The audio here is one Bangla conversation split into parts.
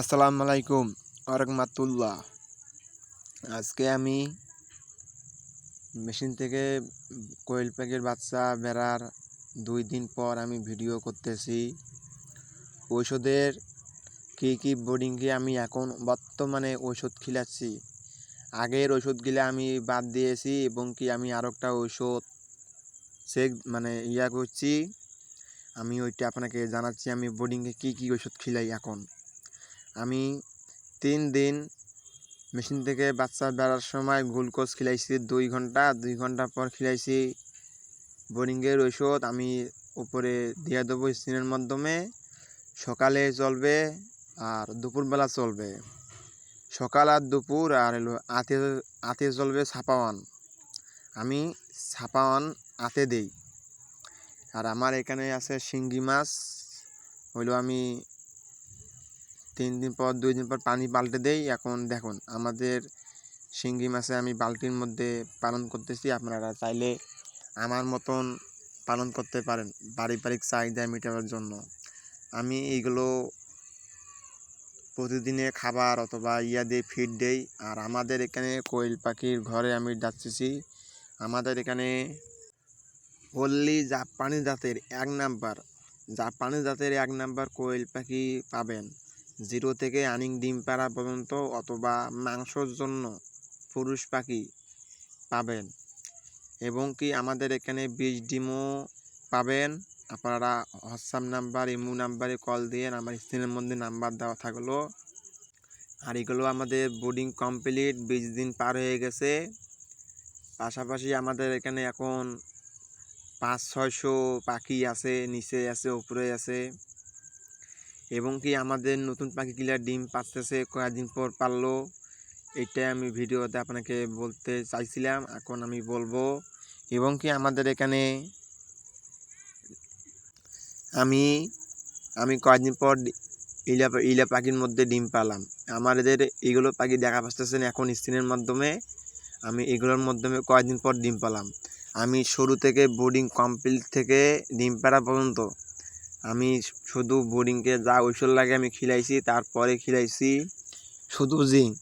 আসসালামু আলাইকুম আরহামাতুল্লাহ। আজকে আমি মেশিন থেকে কোয়েল পাখির বাচ্চা বেড়ার দুই দিন পর আমি ভিডিও করতেছি। ঔষধের কী কী বোর্ডিংকে আমি এখন বর্তমানে ঔষধ খিলাচ্ছি। আগের ওষুধগুলো আমি বাদ দিয়েছি এবং কি আমি আর একটা ঔষধ সে মানে ইয়া করছি। আমি ওইটা আপনাকে জানাচ্ছি আমি বোর্ডিংয়ে কী কী ওষুধ খিলাই এখন। আমি তিন দিন মেশিন থেকে বাচ্চা বেড়ার সময় গ্লুকোজ খিলাইছি, দুই ঘণ্টা। দুই ঘণ্টা পর খিলাইছি বোরিংয়ের ঔষধ। আমি উপরে দিয়ে দেবো স্ক্রিনের মাধ্যমে। সকালে চলবে আর দুপুরবেলা চলবে। সকাল আর দুপুর আর আতে আতে চলবে ছাপাওয়ান। আমি ছাপাওয়ান আতে দেই। আর আমার এখানে আছে শিঙ্গি মাছ। হইল আমি তিন দিন পর, দুই দিন পর পানি পাল্টে দেই। এখন দেখুন, আমাদের শিঙ্গি মাছে আমি বালতির মধ্যে পালন করতেছি। আপনারা চাইলে আমার মতন পালন করতে পারেন, পারিবারিক চাহিদা মেটাবার জন্য। আমি এইগুলো প্রতিদিনে খাবার অথবা ইয়া দিয়ে ফিড দেই। আর আমাদের এখানে কোয়েল পাখির ঘরে আমি ডাকতেছি। আমাদের এখানে হল্লি জাপানি জাতের এক নাম্বার জাপানি জাতের এক নাম্বার কোয়েল পাখি পাবেন। জিরো থেকে আনিং ডিম পাড়া পর্যন্ত অথবা মাংসর জন্য পুরুষ পাখি পাবেন। এবং কি আমাদের এখানে বীজ ডিমও পাবেন। আপনারা হোয়াটসঅ্যাপ নাম্বার, ইমো নাম্বারে কল দিয়ে আমার স্ক্রিনের মধ্যে নাম্বার দেওয়া থাকল। আর এগুলো আমাদের বোর্ডিং কমপ্লিট, বিশ দিন পার হয়ে গেছে। পাশাপাশি আমাদের এখানে এখন পাঁচ, ছয়শো পাখি আছে, নিচে আছে, উপরে আছে। এবং কি আমাদের নতুন পাখিগুলা ডিম পাচ্তেছে কয়েকদিন পর পারল এইটাই আমি ভিডিওতে আপনাকে বলতে চাইছিলাম, এখন আমি বলব। এবং কি আমাদের এখানে আমি আমি কয়েকদিন পর ইলা ইলা পাখির মধ্যে ডিম পালাম আমাদের এগুলো পাখি দেখা পাচ্তেছেন এখন স্ক্রিনের মাধ্যমে। আমি এগুলোর মাধ্যমে কয়েকদিন পর ডিম পালাম আমি শুরু থেকে বোর্ডিং কমপ্লিট থেকে ডিম পাড়া পর্যন্ত আমি শুধু বোরিংকে যা ঔষধ লাগে আমি খিলাইছি, তারপরে খিলাইছি শুধু জিং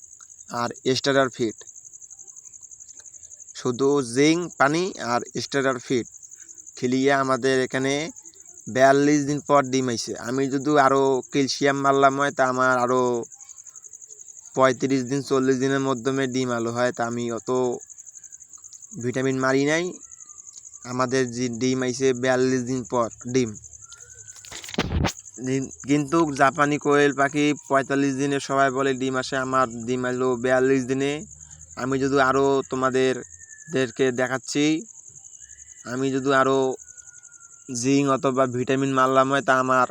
আর স্টারার ফিট শুধু জিং, পানি আর স্টারার ফিট খিলিয়ে আমাদের এখানে বিয়াল্লিশ দিন পর ডিম আইছে। আমি যদি আরও ক্যালসিয়াম মারলাম হয়, তা আমার আরও পঁয়ত্রিশ দিন, চল্লিশ দিনের মাধ্যমে ডিম আলো হয়, তা আমি অত ভিটামিন মারি নাই। আমাদের যে ডিম আইছে বিয়াল্লিশ দিন পর ডিম- কিন্তু জাপানি কোয়েল পাখি পঁয়তাল্লিশ দিনে সবাই বলে ডিম আসে আমার, ডিম এলো বিয়াল্লিশ দিনে। আমি যদি আরও তোমাদেরদেরকে দেখাচ্ছি, আমি যদি আরও জিঙ্ক অথবা ভিটামিন মারলাম হয়, তা আমার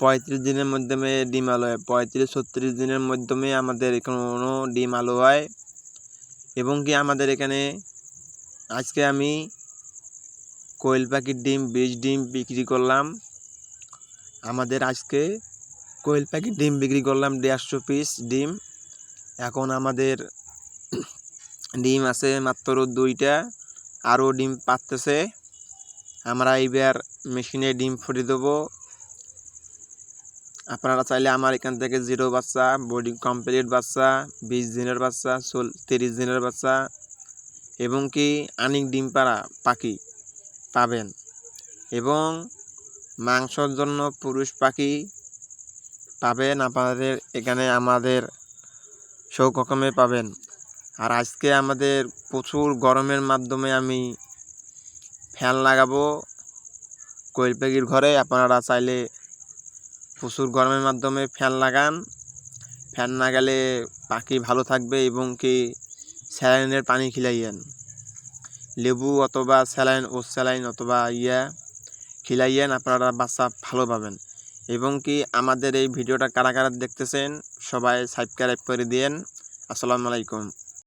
পঁয়ত্রিশ দিনের মাধ্যমে ডিম আলো হয়। পঁয়ত্রিশ, ছত্রিশ দিনের মাধ্যমে আমাদের এখানে কোনো ডিম আলো হয়। এবং কি আমাদের এখানে আজকে আমি কোয়েল পাখির ডিম বীজ ডিম বিক্রি করলাম। আমাদের আজকে কোয়েল পাখির ডিম বিক্রি করলাম দেড়শো পিস ডিম। এখন আমাদের ডিম আছে মাত্র দুইটা, আরও ডিম পাততেছে। আমরা এইবার মেশিনে ডিম ফুটে দেবো। আপনারা চাইলে আমার এখান থেকে জিরো বাচ্চা, বডি কমপ্লিট বাচ্চা, বিশ দিনের বাচ্চা, চল তিরিশ দিনের বাচ্চা, এবং কি আনিক ডিম পাড়া পাখি পাবেন। এবং মাংসর জন্য পুরুষ পাখি পাবেন। আপনাদের এখানে আমাদের সৌকমে পাবেন। আর আজকে আমাদের প্রচুর গরমের মাধ্যমে আমি ফ্যান লাগাবো কোয়েল পাখির ঘরে। আপনারা চাইলে প্রচুর গরমের মাধ্যমে ফ্যান লাগান। ফ্যান না গেলে পাখি ভালো থাকবে এবং কি স্যালাইনের পানি খিলাইয়েন। লেবু অথবা স্যালাইন ও স্যালাইন অথবা ইয়া। খিলাইয়েন আপনারা বাচ্চা ভালো পাবেন। এবং কি আমাদের এই ভিডিওটা কারা কারা দেখতেছেন, সবাই সাবস্ক্রাইব করে দিয়েন। আসসালামু আলাইকুম।